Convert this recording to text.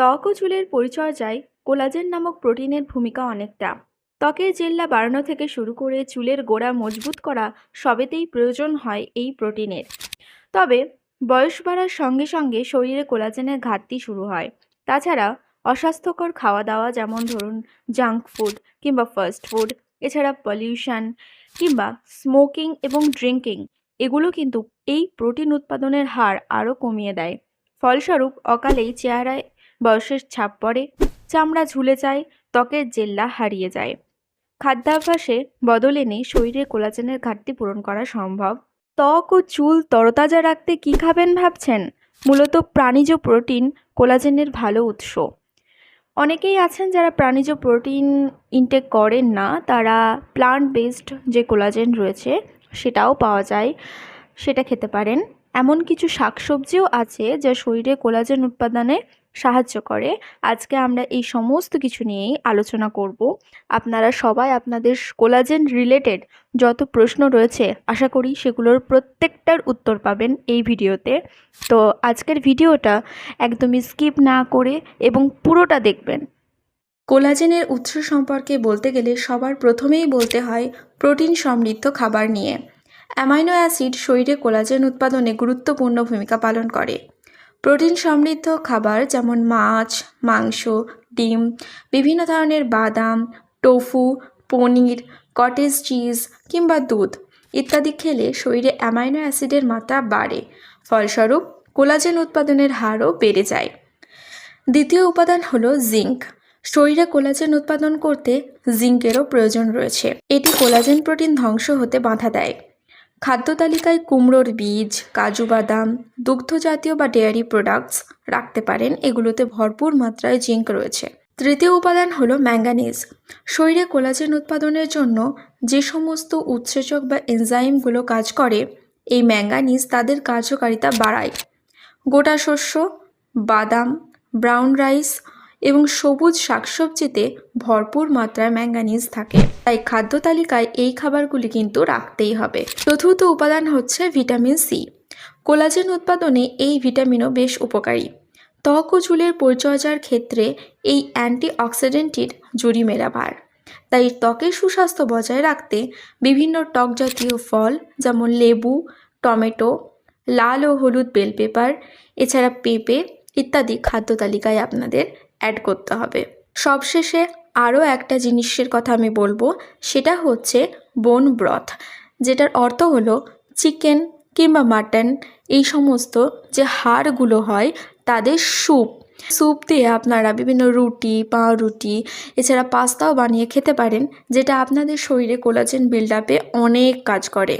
ত্বক ও চুলের পরিচর্যায় কোলাজেন নামক প্রোটিনের ভূমিকা অনেকটা। ত্বকের জেল্লা বাড়ানো থেকে শুরু করে চুলের গোড়া মজবুত করা সবেতেই প্রয়োজন হয় এই প্রোটিনের। তবে বয়স বাড়ার সঙ্গে সঙ্গে শরীরে কোলাজেনের ঘাটতি শুরু হয়। তাছাড়া অস্বাস্থ্যকর খাওয়া দাওয়া যেমন ধরুন জাঙ্ক ফুড কিংবা ফাস্ট ফুড এছাড়া পলিউশন কিংবা স্মোকিং এবং ড্রিঙ্কিং এগুলো কিন্তু এই প্রোটিন উৎপাদনের হার আরও কমিয়ে দেয়। ফলস্বরূপ অকালেই চেহারায় বয়সের ছাপ পড়ে, চামড়া ঝুলে যায়, ত্বকের জেল্লা হারিয়ে যায়। খাদ্যাভ্যাসে বদল এনে শরীরে কোলাজেনের ঘাটতি পূরণ করা সম্ভব। ত্বক ও চুল তরতাজা রাখতে কী খাবেন ভাবছেন? মূলত প্রাণীজ প্রোটিন কোলাজেনের ভালো উৎস। অনেকেই আছেন যারা প্রাণীজ প্রোটিন ইনটেক করেন না, তারা প্লান্ট বেসড যে কোলাজেন রয়েছে, সেটাও পাওয়া যায়, সেটা খেতে পারেন। এমন কিছু শাকসবজিও আছে যা শরীরে কোলাজেন উৎপাদনে সাহায্য করে। আজকে আমরা এই সমস্ত কিছু নিয়েই আলোচনা করব। আপনারা সবাই আপনাদের কোলাজেন রিলেটেড যত প্রশ্ন রয়েছে, আশা করি সেগুলোর প্রত্যেকটার উত্তর পাবেন এই ভিডিওতে। তো আজকের ভিডিওটা একদমই স্কিপ না করে এবং পুরোটা দেখবেন। কোলাজেনের উৎস সম্পর্কে বলতে গেলে সবার প্রথমেই বলতে হয় প্রোটিন সমৃদ্ধ খাবার নিয়ে। অ্যামাইনো অ্যাসিড শরীরে কোলাজেন উৎপাদনে গুরুত্বপূর্ণ ভূমিকা পালন করে। প্রোটিন সমৃদ্ধ খাবার যেমন মাছ, মাংস, ডিম, বিভিন্ন ধরনের বাদাম, টোফু, পনির, কটেজ চিজ কিংবা দুধ ইত্যাদি খেলে শরীরে অ্যামাইনো অ্যাসিডের মাত্রা বাড়ে। ফলস্বরূপ, কোলাজেন উৎপাদনের হারও বেড়ে যায়। দ্বিতীয় উপাদান হলো জিঙ্ক। শরীরে কোলাজেন উৎপাদন করতে জিঙ্কেরও প্রয়োজন রয়েছে। এটি কোলাজেন প্রোটিন ধ্বংস হতে বাধা দেয়। খাদ্য তালিকায় কুমড়োর বীজ, কাজু বাদাম, দুগ্ধজাতীয় বা ডেয়ারি প্রোডাক্টস রাখতে পারেন। এগুলোতে ভরপুর মাত্রায় জিঙ্ক রয়েছে। তৃতীয় উপাদান হলো ম্যাঙ্গানিজ শরীরে কোলাজেন উৎপাদনের জন্য যে সমস্ত উৎসেচক বা এনজাইমগুলো কাজ করে, এই ম্যাঙ্গানিজ তাদের কার্যকারিতা বাড়ায়। গোটা শস্য, বাদাম ব্রাউন রাইস এবং সবুজ শাকসবজিতে ভরপুর মাত্রায় ম্যাঙ্গানিজ থাকে। তাই খাদ্য তালিকায় এই খাবারগুলি কিন্তু রাখতেই হবে। চতুর্থ উপাদান হচ্ছে ভিটামিন সি। কোলাজেন উৎপাদনে এই ভিটামিনও বেশ উপকারী। ত্বক ও চুলের পরিচর্যার ক্ষেত্রে এই অ্যান্টি অ্যান্টিঅক্সিডেন্টটির জুড়ি মেলা ভার তাই ত্বকের সুস্বাস্থ্য বজায় রাখতে বিভিন্ন টক জাতীয় ফল যেমন লেবু, টমেটো, লাল ও হলুদ বেল পেপার, এছাড়া পেঁপে ইত্যাদি খাদ্য তালিকায় আপনাদের অ্যাড করতে হবে। সবশেষে আরও একটা জিনিসের কথা আমি বলব, সেটা হচ্ছে বোন ব্রথ যেটার অর্থ হলো চিকেন কিংবা মাটন এই সমস্ত যে হাড়গুলো হয় তাদের স্যুপ স্যুপ দিয়ে আপনারা বিভিন্ন রুটি, পাউরুটি, এছাড়া পাস্তাও বানিয়ে খেতে পারেন, যেটা আপনাদের শরীরে কোলাজেন বিল্ড আপে অনেক কাজ করে।